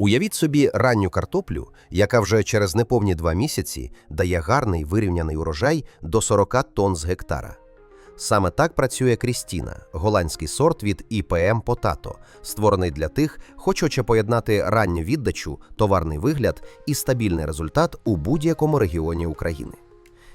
Уявіть собі ранню картоплю, яка вже через неповні два місяці дає гарний вирівняний урожай до 40 тонн з гектара. Саме так працює Крістіна, голландський сорт від IPM Potato, створений для тих, хто хоче поєднати ранню віддачу, товарний вигляд і стабільний результат у будь-якому регіоні України.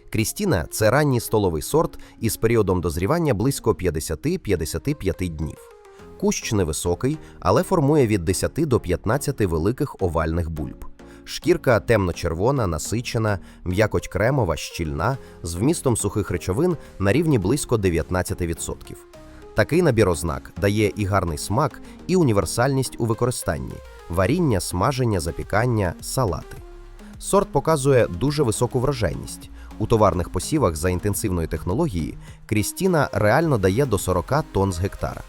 Крістіна це ранній столовий сорт із періодом дозрівання близько 50-55 днів. Кущ невисокий, але формує від 10 до 15 великих овальних бульб. Шкірка темно-червона, насичена, м'якоть кремова, щільна, з вмістом сухих речовин на рівні близько 19%. Такий набір ознак дає і гарний смак, і універсальність у використанні варіння, смаження, запікання, салати. Сорт показує дуже високу врожайність. У товарних посівах за інтенсивної технології Крістіна реально дає до 40 тонн з гектара.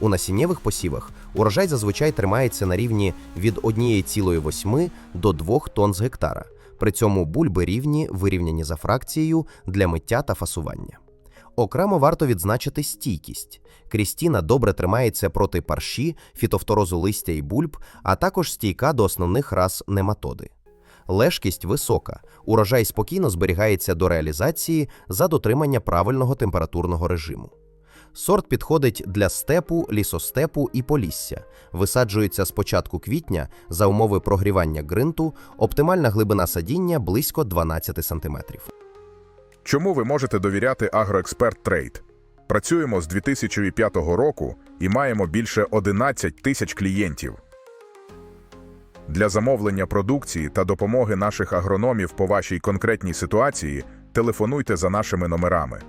У насіннєвих посівах урожай зазвичай тримається на рівні від 1,8 до 2 тонн з гектара. При цьому бульби рівні, вирівняні за фракцією для миття та фасування. Окремо варто відзначити стійкість. Крістіна добре тримається проти парші, фітофторозу листя і бульб, а також стійка до основних рас нематоди. Лежкість висока, урожай спокійно зберігається до реалізації за дотримання правильного температурного режиму. Сорт підходить для степу, лісостепу і полісся. Висаджується з початку квітня за умови прогрівання ґрунту, оптимальна глибина садіння близько 12 см. Чому ви можете довіряти Агроексперт Трейд? Працюємо з 2005 року і маємо більше 11 тисяч клієнтів. Для замовлення продукції та допомоги наших агрономів по вашій конкретній ситуації телефонуйте за нашими номерами